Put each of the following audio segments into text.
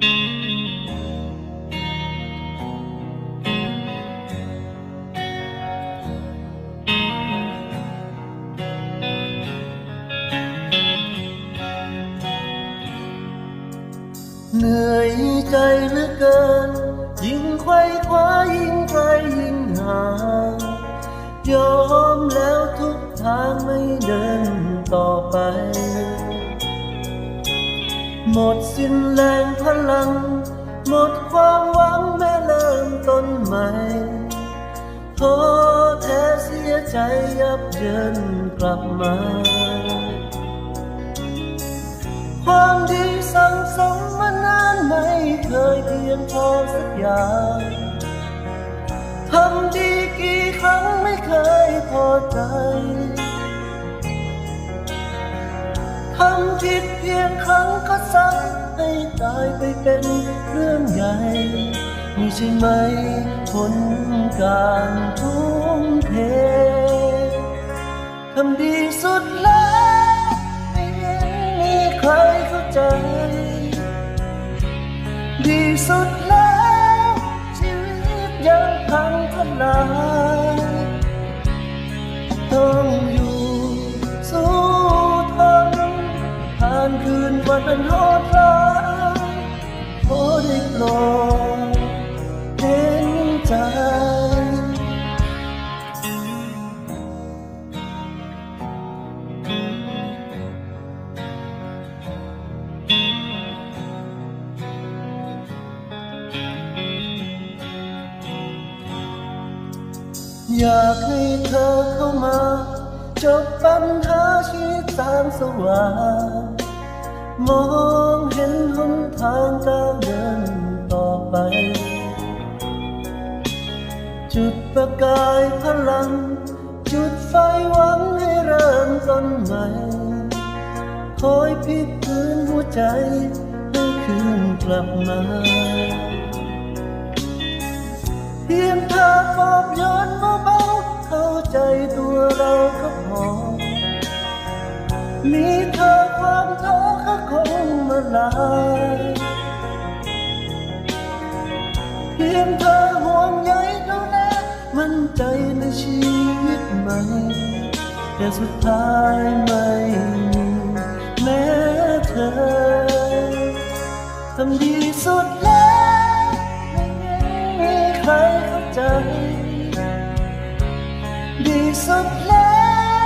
เหนื่อยใจเหลือเกิน ยิ่งไขว้คว้ายิ่งไกลยิ่งห่าง ยอมแล้วทุกทางไม่เดินต่อไป หมดสิ้นแรงพลัง หมดความหวังแม้เริ่มต้นใหม่ท้อแท้เสียใจยับเยินกลับมา ความดีสั่งสมมานานไม่เคยเพียงพอสักอย่างทำดีกี่ครั้งไม่เคยพอใจ ทำผิดเพียงครั้งก็ซ้ำให้ตายไปเป็นเรื่องใหญ่มีใช่ไหมผลการทุ่มเททำดีสุดแล้วไม่เห็นมีใครเข้าใจ ดีสุดแล้วชีวิตยังพังทลายต้อง คืนวันอันโหดร้ายขอได้โปรดเห็นใจอยากให้เธอเข้ามา จบปัญหาชีวิตสางสว่าง มองเห็นหนทางก้าวเดินต่อไป จุดประกายพลัง จุดไฟหวังให้เริ่มต้นใหม่ คอยพิกพื้นหัวใจให้คืนกลับมาเพียงเธอปอบโยนเบาๆเข้าใจตัวเราก็พอมีเธอความท้อ คงมาลายเพียงเธอห่วงใยดูแลมั่นใจในชีวิตใหม่แต่สุดท้ายไม่มีแม้เธอทำดีสุดแล้วไม่มีใครเข้าใจ ดีสุดแล้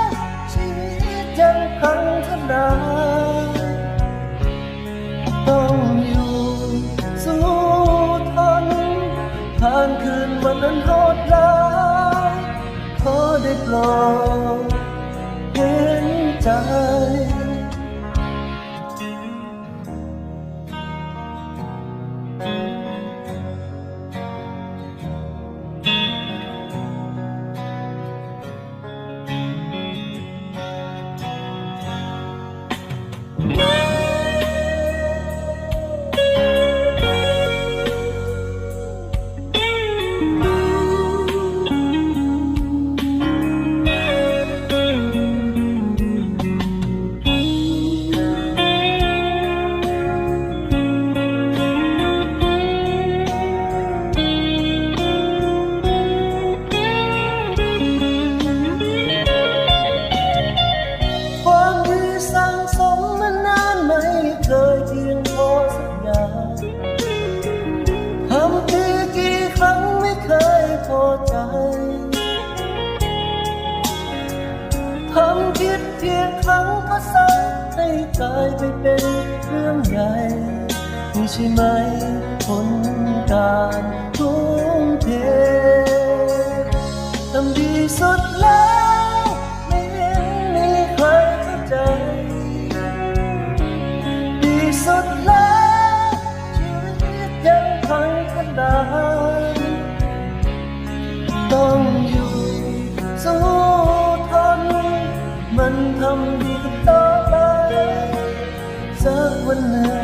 วชีวิตยังพังทลาย ได้โปรดเห็นใจ สุดแล้วไม่มีใครเข้าใจสุดแล้วชีวิตยังพังกันไดต้องอยู่สู้ทนมันทำดีต่อไปสักวันหนึ่ง